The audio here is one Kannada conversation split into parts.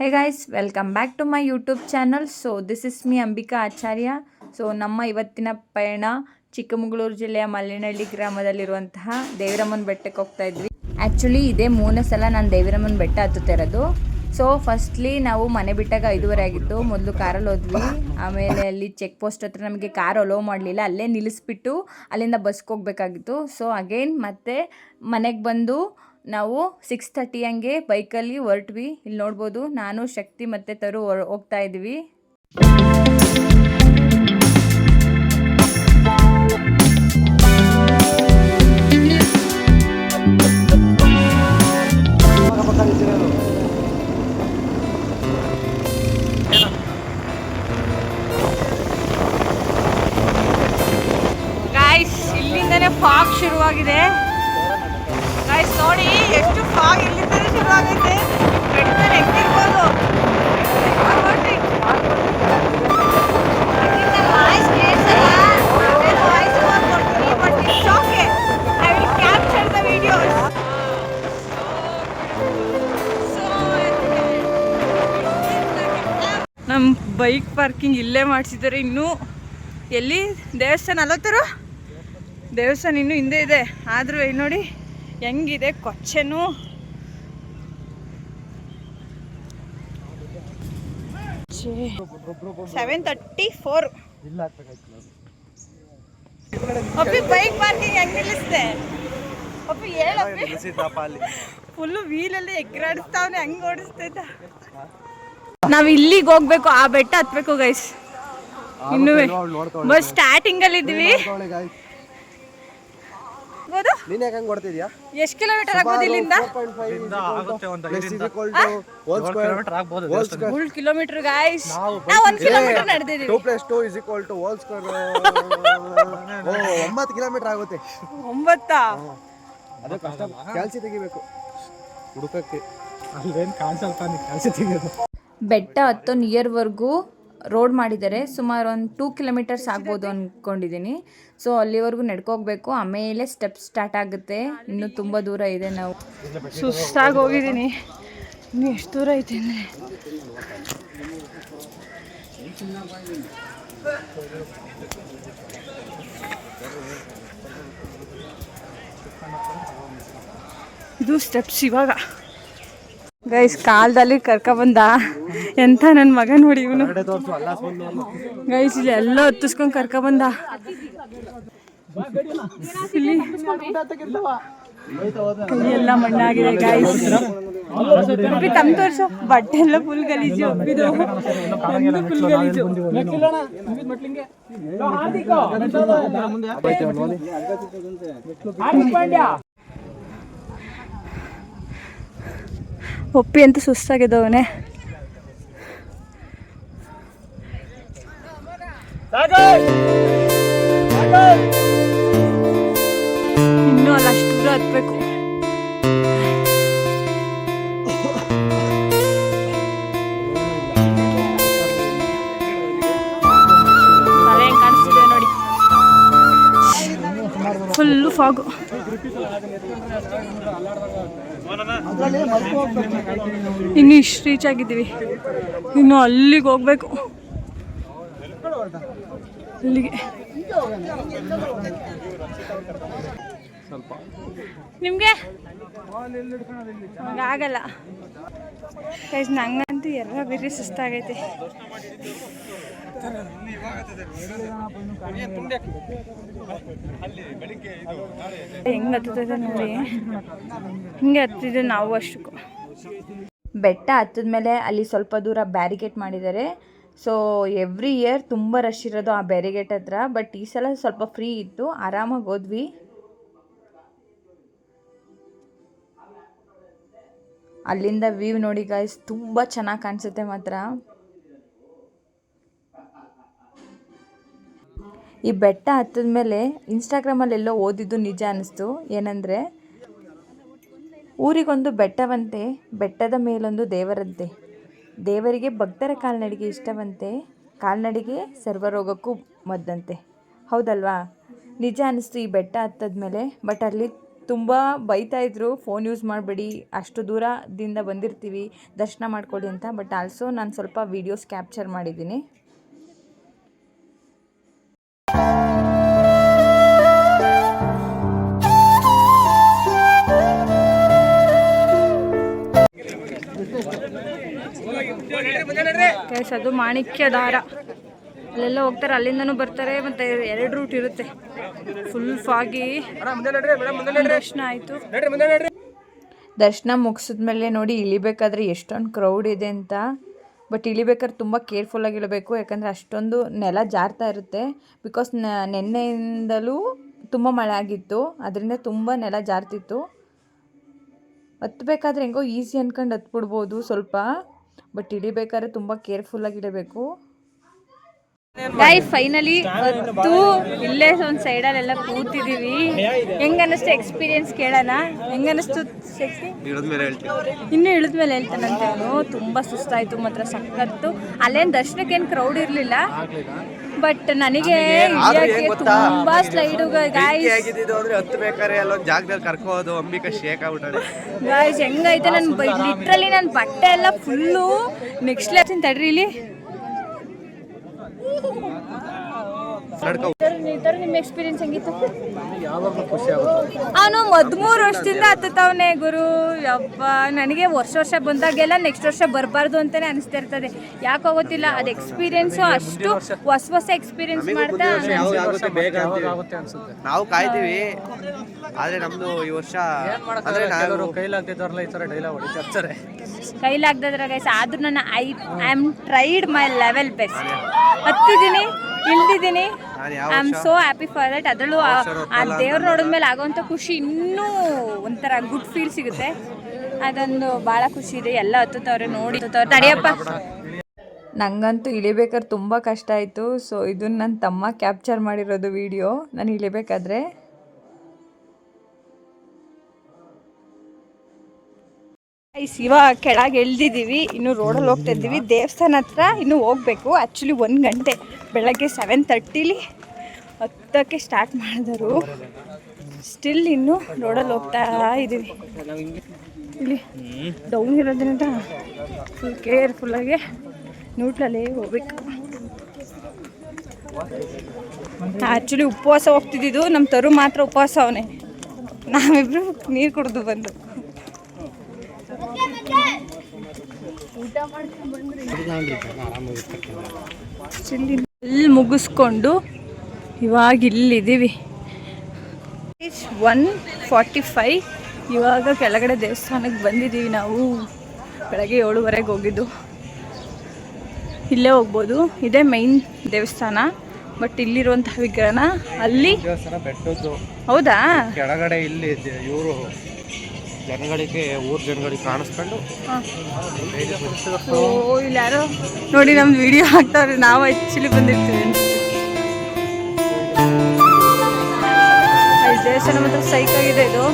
Hey guys welcome back to my YouTube channel so this is me Ambika Acharya so ನಮ್ಮ ಇವತ್ತಿನ ಪಯಣ ಚಿಕ್ಕಮಗಳೂರು ಜಿಲ್ಲೆಯ ಮಲ್ಲಿನಹಳ್ಳಿ ಗ್ರಾಮದಲ್ಲಿರುವಂತಹ ದೇವಿರಮ್ಮನ ಬೆಟ್ಟಕ್ಕೆ ಹೋಗ್ತಾ ಇದ್ವಿ. ಆ್ಯಕ್ಚುಲಿ ಇದೇ ಮೂರನೇ ಸಲ ನಾನು ದೇವಿರಮ್ಮನ ಬೆಟ್ಟ ಹತ್ತುತ್ತಿರೋದು ಸೊ ಫಸ್ಟ್ಲಿ ನಾವು ಮನೆ ಬಿಟ್ಟಾಗ ಐದೂವರೆ ಆಗಿತ್ತು. ಮೊದಲು ಕಾರಲ್ಲಿ ಹೋದ್ವಿ. ಆಮೇಲೆ ಅಲ್ಲಿ ಚೆಕ್ ಪೋಸ್ಟ್ ಹತ್ರ ನಮಗೆ ಕಾರ್ ಅಲೋ ಮಾಡಲಿಲ್ಲ. ಅಲ್ಲೇ ನಿಲ್ಲಿಸ್ಬಿಟ್ಟು ಅಲ್ಲಿಂದ ಬಸ್ಗೆ ಹೋಗಬೇಕಾಗಿತ್ತು. ಸೊ ಅಗೇನ್ ಮತ್ತೆ ಮನೆಗೆ ಬಂದು ನಾವು ಸಿಕ್ಸ್ ಥರ್ಟಿ ಹಂಗೆ ಬೈಕಲ್ಲಿ ಹೊರಟ್ವಿ. ಇಲ್ಲಿ ನೋಡ್ಬೋದು ನಾನು ಶಕ್ತಿ ಮತ್ತು ತರು ಹೋಗ್ತಾ ಇದ್ವಿ. ನಮ್ಮ ಬೈಕ್ ಪಾರ್ಕಿಂಗ್ ಇಲ್ಲೇ ಮಾಡಿಸಿದ್ದಾರೆ ಇನ್ನೂ. ಎಲ್ಲಿ? ದೇವಸ್ಥಾನ ಅಲ್ಲತ್ತಾರ? ದೇವಸ್ಥಾನ ಇನ್ನೂ ಹಿಂದೆ ಇದೆ. ಆದರೂ ನೋಡಿ, ಹೆಂಗಿದೆ? ಕೊಚ್ಚೆನು. Seven thirty four. ಅಪ್ಪಿ ಬೈಕ್ ಪಾರ್ಕಿಂಗ್ ಹೆಂಗ್ ನಿಲ್ಲಿಸ್ದೆ? ಅಪ್ಪಿ ಹೇಳಪ್ಪಿ ಫುಲ್ಲು ವೀಲಲ್ಲಿ ಎಗ್ರಾಡಿಸ್ತಾವನೆ ಹೆಂಗ್ ಓಡಿಸ್ತೈತ ನಾವ್ ಇಲ್ಲಿಗೆ ಹೋಗ್ಬೇಕು ಆ ಬೆಟ್ಟ ಹತ್ಬೇಕು ಗೈಸ್ ಇನ್ನೂ ಬಸ್ ಸ್ಟಾರ್ಟಿಂಗ್ ಅಲ್ಲಿ ಇದ್ವಿ. ಹೌದು ನೀನ್ ಯಾಕೆ ಹಂಗ್ ಕೊಡ್ತಿದ್ಯಾ ಎಷ್ಟು ಕಿಲೋಮೀಟರ್ ಆಗ್ಬೋದು ಇಲ್ಲಿಂದ? ಮೂರು ಕಿಲೋಮೀಟರ್ ಗಾಯ್ಸ್ ನಾವು ಒಂದ್ kilometre ನಡೆದಿದ್ದೀವಿ. Two plus two is equal to whole square ಒಂಬತ್ತು ಕಿಲೋಮೀಟರ್ ಆಗುತ್ತೆ. ಒಂಬತ್ತಾ? ಅದು ಕಷ್ಟ. ಕ್ಯಾಲ್ಸಿ ತೆಗಿಬೇಕು. ಹುಡುಕಕ್ಕೆ. ಬೆಟ್ಟ ಹತ್ತೋ ನಿಯರ್ವರೆಗೂ ರೋಡ್ ಮಾಡಿದ್ದಾರೆ. ಸುಮಾರು ಒಂದು ಟೂ ಕಿಲೋಮೀಟರ್ಸ್ ಆಗ್ಬೋದು ಅಂದ್ಕೊಂಡಿದ್ದೀನಿ ಸೊ ಅಲ್ಲಿವರೆಗೂ ನಡ್ಕೋಗ್ಬೇಕು. ಆಮೇಲೆ ಸ್ಟೆಪ್ ಸ್ಟಾರ್ಟ್ ಆಗುತ್ತೆ. ಇನ್ನೂ ತುಂಬ ದೂರ ಇದೆ ನಾವು. ಸುಸ್ತಾಗಿ ಹೋಗಿದ್ದೀನಿ ಇನ್ನು ಎಷ್ಟು ದೂರ ಐತೆ ಅಂದರೆ? ಇದು ಸ್ಟೆಪ್ಸ್ ಇವಾಗ ಗೈಸ್ ಕಾಲದಲ್ಲಿ ಕರ್ಕೊಬಂದ ಎಂಥ ನನ್ನ ಮಗ ನೋಡಿ ಇವನು. ಗೈಸ್ ಇಲ್ಲಿ ಎಲ್ಲ ಹೊತ್ತಿಸ್ಕೊಂಡ್ ಕರ್ಕೊಬಂದ. ಇಲ್ಲಿ ಕೈಯೆಲ್ಲ ಮಣ್ಣಾಗಿದೆ ಗೈಸ್ ತಮ್ಮ ತೋರ್ಸು. ಬಟ್ಟೆ ಎಲ್ಲ ಫುಲ್ ಗಲೀಜು ಒಬ್ಬಿದು ಒಂದು ಫುಲ್ ಗಲೀಜು. ಒಪ್ಪಿ ಅಂತ ಸುಸ್ತಾಗಿದ್ದವನೇ. ಇನ್ನೂ ಅಲ್ಲ ಅಷ್ಟು ದೂರ ಹತ್ಬೇಕು. ಫಾಗು. ಇನ್ನು ಇಷ್ಟು ರೀಚ್ ಆಗಿದ್ದೀವಿ. ಇನ್ನು ಅಲ್ಲಿಗೆ ಹೋಗ್ಬೇಕು. ಅಲ್ಲಿಗೆ. ನಿಮಗೆ? ಆಗಲ್ಲ. ನಂಗಂತೂ ಎಲ್ಲ ಬೇರೆ ಸುಸ್ತಾಗೈತೆ. ಹೆಂಗ್ ಹತ್ತದ ನೋಡಿ. ಹಿಂಗೆ ಹತ್ತಿದ್ದೆ ನಾವು ಅಷ್ಟಕ್ಕೂ. ಬೆಟ್ಟ ಹತ್ತಿದ ಮೇಲೆ ಅಲ್ಲಿ ಸ್ವಲ್ಪ ದೂರ ಬ್ಯಾರಿಗೇಟ್ ಮಾಡಿದ್ದಾರೆ. ಸೊ ಎವ್ರಿ ಇಯರ್ ತುಂಬ ರಶ್ ಇರೋದು ಆ ಬ್ಯಾರಿಗೇಟ್ ಹತ್ರ ಬಟ್ ಈ ಸಲ ಸ್ವಲ್ಪ ಫ್ರೀ ಇತ್ತು. ಆರಾಮಾಗಿ ಹೋದ್ವಿ. ಅಲ್ಲಿಂದ ವ್ಯೂ ನೋಡಿ ಗಾಯ್ಸ್ ತುಂಬ ಚೆನ್ನಾಗಿ ಕಾಣಿಸುತ್ತೆ ಮಾತ್ರ. ಈ ಬೆಟ್ಟ ಹತ್ತಿದ ಮೇಲೆ ಇನ್ಸ್ಟಾಗ್ರಾಮಲ್ಲಿ ಎಲ್ಲೋ ಓದಿದ್ದು ನಿಜ ಅನ್ನಿಸ್ತು ಏನಂದರೆ, ಊರಿಗೊಂದು ಬೆಟ್ಟವಂತೆ, ಬೆಟ್ಟದ ಮೇಲೊಂದು ದೇವರಂತೆ. ದೇವರಿಗೆ ಭಕ್ತರ ಕಾಲ್ನಡಿಗೆ ಇಷ್ಟವಂತೆ, ಕಾಲ್ನಡಿಗೆ ಸರ್ವರೋಗಕ್ಕೂ ಮದ್ದಂತೆ. ಹೌದಲ್ವಾ? ನಿಜ ಅನ್ನಿಸ್ತು ಈ ಬೆಟ್ಟ ಹತ್ತದ ಮೇಲೆ ಬಟ್ ಅಲ್ಲಿ ತುಂಬ ಬೈತಾ ಇದ್ರು ಫೋನ್ ಯೂಸ್ ಮಾಡಬೇಡಿ, ಅಷ್ಟು ದೂರದಿಂದ ಬಂದಿರ್ತೀವಿ, ದರ್ಶನ ಮಾಡ್ಕೊಳ್ಳಿ ಅಂತ. ಬಟ್ ಆಲ್ಸೋ ನಾನು ಸ್ವಲ್ಪ ವೀಡಿಯೋಸ್ ಕ್ಯಾಪ್ಚರ್ ಮಾಡಿದ್ದೀನಿ. ಗೈಸ್ ಅದು ಮಾಣಿಕ್ಯ ದಾರ ಅಲ್ಲೆಲ್ಲ ಹೋಗ್ತಾರೆ, ಅಲ್ಲಿಂದನೂ ಬರ್ತಾರೆ, ಮತ್ತೆ ಎರಡು ರೂಟ್ ಇರುತ್ತೆ. ಫುಲ್ ಫಾಗಿ ದರ್ಶನ ಆಯಿತು. ದರ್ಶನ ಮುಗಿಸಿದ್ಮೇಲೆ ನೋಡಿ, ಇಳಿಬೇಕಾದ್ರೆ ಎಷ್ಟೊಂದು ಕ್ರೌಡ್ ಇದೆ ಅಂತ. ಬಟ್ ಇಳಿಬೇಕಾದ್ರೆ ತುಂಬ ಕೇರ್ಫುಲ್ಲಾಗಿ ಇಳಬೇಕು. ಯಾಕಂದರೆ ಅಷ್ಟೊಂದು ನೆಲ ಜಾರ್ತಾ ಇರುತ್ತೆ. ಬಿಕಾಸ್ ನೆನ್ನೆಯಿಂದಲೂ ತುಂಬ ಮಳೆ ಆಗಿತ್ತು. ಅದರಿಂದ ತುಂಬ ನೆಲ ಜಾರ್ತಿತ್ತು. ಹತ್ಬೇಕಾದ್ರೆ ಹೆಂಗೋ ಈಸಿ ಅನ್ಕೊಂಡು ಹತ್ಬಿಡ್ಬೋದು ಸ್ವಲ್ಪ. ಬಟ್ ಇಡೀಬೇಕಾರೆ ತುಂಬಾ ಕೇರ್ಫುಲ್ ಆಗಿ ಇಡಬೇಕು. ಗೈ ಫೈನಲಿ ಹೊತ್ತು ಇಲ್ಲೇ ಒಂದು ಸೈಡಲ್ಲೆಲ್ಲ ಕೂತಿದೀವಿ. ಹೆಂಗ್ ಅನ್ನಿಸ್ತು ಎಕ್ಸ್ಪೀರಿಯನ್ಸ್ ಕೇಳೋಣ? ಹೆಂಗ್ ಅನ್ನಿಸ್ತು ಇನ್ನು ಇಳಿದ್ಮೇಲೆ ಹೇಳ್ತೀನಿ. ಇನ್ನೂ ಇಳಿದ್ಮೇಲೆ ಹೇಳ್ತಾನಂತೆ ಅವನು ತುಂಬ ಸುಸ್ತಾಯಿತು ಮಾತ್ರ ಸಖತ್ತು. ಅಲ್ಲೇನು ದರ್ಶನಕ್ಕೇನು ಕ್ರೌಡ್ ಇರಲಿಲ್ಲ? ಬಟ್ ನನಗೆ ತುಂಬಾ ಸ್ಲೈಡ್ ಸ್ಲೈಡು ಗಾಯ್ಸ್ ಹೇಗಿದ್ದು ಅಂದ್ರೆ ಹತ್ತು ಬೇಕಾದ್ರೆ ಅಲ್ಲೊಂದು ಜಾಗದಲ್ಲಿ ಕರ್ಕೋದು ಅಂಬಿಕಾ ಶೇಕ್ ಆಗ್ಬಿಟ್ಟಾಳೆ ಗಾಯ್ಸ್ ಹೆಂಗೈತೆ ನನ್ನ ಲಿಟ್ರಲಿ ನನ್ನ ಬಟ್ಟೆ ಎಲ್ಲ ಫುಲ್ಲು ನೆಕ್ಸ್ಟ್ ಲೆವೆಲ್ ತಡ್ರಿ ಇಲ್ಲಿ. ನಿಮ್ಮ ಎಕ್ಸ್ಪೀರಿಯನ್ಸ್ ಹೆಂಗಿತ್ತು? ಯಾವಾಗಲೂ ಖುಷಿ ಆಗುತ್ತೆ. ಅವನು ಹದಿಮೂರು ವರ್ಷದಿಂದ ಹತ್ತವನೆ ಗುರು. ಯಪ್ಪ ನನಗೆ ವರ್ಷ ವರ್ಷ ಬಂದಾಗೆಲ್ಲ ನೆಕ್ಸ್ಟ್ ವರ್ಷ ಬರಬಾರ್ದು ಅಂತಾನೆ ಅನಿಸ್ತಾ ಇರ್ತದೆ. ಯಾಕೋ ಗೊತ್ತಿಲ್ಲ ಅದು ಎಕ್ಸ್ಪೀರಿಯನ್ಸು ಅಷ್ಟು ಹೊಸ ಹೊಸ ಎಕ್ಸ್ಪೀರಿಯನ್ಸ್ ಮಾಡ್ತಾ ಆಗುತ್ತೆ ಬೇಗ ಅಂತೀವಿ. ನಾವು ಕಾಯ್ತೀವಿ. ಆದ್ರೆ ನಮ್ದು ಈ ವರ್ಷ ಅಂದ್ರೆ ನಾವು ಕೈಲಾಗ್ತಿದ್ದವ್ರಲ್ಲ ಈ ತರ ಡೈಲಾಗ್ ಹೊಡಿತಾರೆ. ಕೈಲಾಗ್ದದ್ರ ಗೈಸ್ ಆದ್ರೂ ನನ್ನ I I am tried my level best ಹತ್ತಿದ್ದೀನಿ ಇಳ್ದಿದ್ದೀನಿ ಯಾವ I am so happy for that ಅದರಲ್ಲೂ ಆ- ಆ ದೇವ್ರು ನೋಡಿದ್ಮೇಲೆ ಆಗೋವಂಥ ಖುಷಿ ಇನ್ನೂ ಒಂಥರ ಗುಡ್ ಫೀಲ್ ಸಿಗುತ್ತೆ. ಅದೊಂದು ಭಾಳ ಖುಷಿ ಇದೆ. ಎಲ್ಲ ಹತ್ತುತ್ತವ್ರೆ ನೋಡಿ. ಹತ್ತುತ್ತವ್ರೆ. ತಡಿಯಪ್ಪ ನಂಗಂತೂ ಇಳಿಬೇಕಾದ್ರೆ ತುಂಬ ಕಷ್ಟ ಆಯಿತು. ಸೊ ಇದನ್ನ ನನ್ನ ತಮ್ಮ ಕ್ಯಾಪ್ಚರ್ ಮಾಡಿರೋದು ವಿಡಿಯೋ ನಾನು ಇಳಿಬೇಕಾದ್ರೆ ಇವಾಗ ಕೆಳಗೆ ಎಳ್ದಿದ್ದೀವಿ. ಇನ್ನು ರೋಡಲ್ಲಿ ಹೋಗ್ತಾ ಇದ್ದೀವಿ ದೇವಸ್ಥಾನ ಹತ್ರ ಇನ್ನು ಹೋಗ್ಬೇಕು. ಆ್ಯಕ್ಚುಲಿ ಒಂದು ಗಂಟೆ. ಬೆಳಗ್ಗೆ ಸೆವೆನ್ ತರ್ಟಿಲಿ ಹತ್ತಕ್ಕೆ ಸ್ಟಾರ್ಟ್ ಮಾಡಿದರು. ಸ್ಟಿಲ್ ಇನ್ನು ರೋಡಲ್ಲಿ ಹೋಗ್ತಾ ಇದ್ದೀವಿ. ಇಲ್ಲಿ ಡೌನ್ ಇರೋದ್ರಿಂದ ಫುಲ್ ಕೇರ್ಫುಲ್ಲಾಗಿ ನೂಟ್ಲಲ್ಲೇ ಹೋಗ್ಬೇಕು. ಆ್ಯಕ್ಚುಲಿ ಉಪವಾಸ ಹೋಗ್ತಿದ್ದಿದ್ದು ನಮ್ಮ ತರು ಮಾತ್ರ ಉಪವಾಸ ಅವನೇ ನಾವಿಬ್ರು ನೀರು ಕುಡಿದು ಬಂದು. ಇಲ್ಲಿ ಮುಗಿಸ್ಕೊಂಡು ಇವಾಗ ಇಲ್ಲಿದ್ದೀವಿ. ಒನ್ ಫಾರ್ಟಿ ಫೈ ಇವಾಗ ಕೆಳಗಡೆ ದೇವಸ್ಥಾನಕ್ಕೆ ಬಂದಿದ್ದೀವಿ ನಾವು. ಬೆಳಗ್ಗೆ ಏಳುವರೆಗೆ ಹೋಗಿದ್ದು. ಇಲ್ಲೇ ಹೋಗ್ಬೋದು. ಇದೇ ಮೈನ್ ದೇವಸ್ಥಾನ. ಬಟ್ ಇಲ್ಲಿರುವಂತಹ ವಿಗ್ರಹನ ಅಲ್ಲಿ ಹೌದಾ? ಕೆಳಗಡೆ ಇಲ್ಲಿ ಇವರು. ಜನಗಳಿಗೆ ಊರ್ ಜನಗಳಿಗೆ ಕಾಣಿಸ್ಕೊಂಡು ಓ ನೋಡಿ ನಮ್ದು ವಿಡಿಯೋ ಹಾಕ್ತಾವ್ರೆ ನಾವು ಆ್ಯಕ್ಚುಲಿ ಬಂದಿರ್ತೀವಿ. ದೇವಸ್ಥಾನ ಮಾತ್ರ ಸೈಕಾಗಿದೆ ಇದು.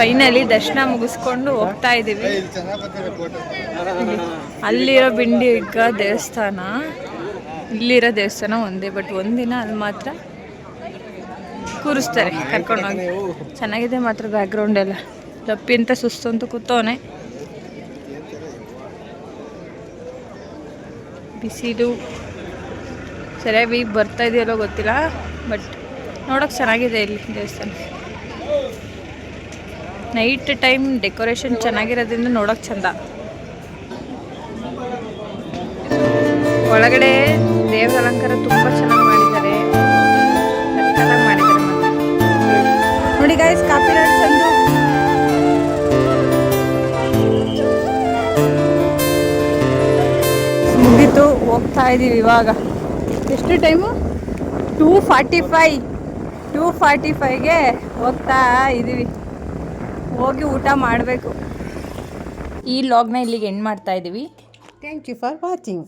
ಫೈನಲಿ ದರ್ಶನ ಮುಗಿಸ್ಕೊಂಡು ಹೋಗ್ತಾ ಇದ್ದೀವಿ ಅಲ್ಲಿರೋ ಬಿಂಡಿಗ ದೇವಸ್ಥಾನ, ಇಲ್ಲಿರೋ ದೇವಸ್ಥಾನ ಒಂದೇ ಬಟ್ ಒಂದಿನ ಅಲ್ಲಿ ಮಾತ್ರ ಕೂರಿಸ್ತಾರೆ ಕರ್ಕೊಂಡೋಗಿ ಚೆನ್ನಾಗಿದೆ ಮಾತ್ರ ಬ್ಯಾಕ್ಗ್ರೌಂಡ್ ಎಲ್ಲ. ರಪ್ಪಿ ಅಂತ ಸುಸ್ತು ಅಂತ ಕೂತವನೆ. ಬಿಸಿಲು. ಸರಿಯಾಗಿ ಬರ್ತಾ ಇದೆಯಲ್ಲೋ ಗೊತ್ತಿಲ್ಲ ಬಟ್ ನೋಡೋಕೆ ಚೆನ್ನಾಗಿದೆ ಇಲ್ಲಿ ದೇವಸ್ಥಾನ. ನೈಟ್ ಟೈಮ್ ಡೆಕೋರೇಷನ್ ಚೆನ್ನಾಗಿರೋದ್ರಿಂದ ನೋಡೋಕೆ ಚಂದ. ಒಳಗಡೆ ದೇವರ ಅಲಂಕಾರ ತುಂಬ ಚೆನ್ನಾಗಿ ಮಾಡಿದ್ದಾರೆ. ಚೆನ್ನಾಗಿ ಮಾಡಿದ್ದಾರೆ ನೋಡಿ ಗಾಯ್ಸ್ ಕಾಫಿ ನಾಟ್ಸ್ ಹೋಗ್ತಾ ಇದ್ದೀವಿ ಇವಾಗ. ಎಷ್ಟು time? Two forty five two forty ಫೈಗೆ ಹೋಗ್ತಾ ಇದ್ದೀವಿ ಹೋಗಿ ಊಟ ಮಾಡಬೇಕು ಈ ಲಾಗ್ನ ಇಲ್ಲಿಗೆ ಎಂಡ್ ಮಾಡ್ತಾ ಇದ್ದೀವಿ ಥ್ಯಾಂಕ್ ಯು ಫಾರ್ watching.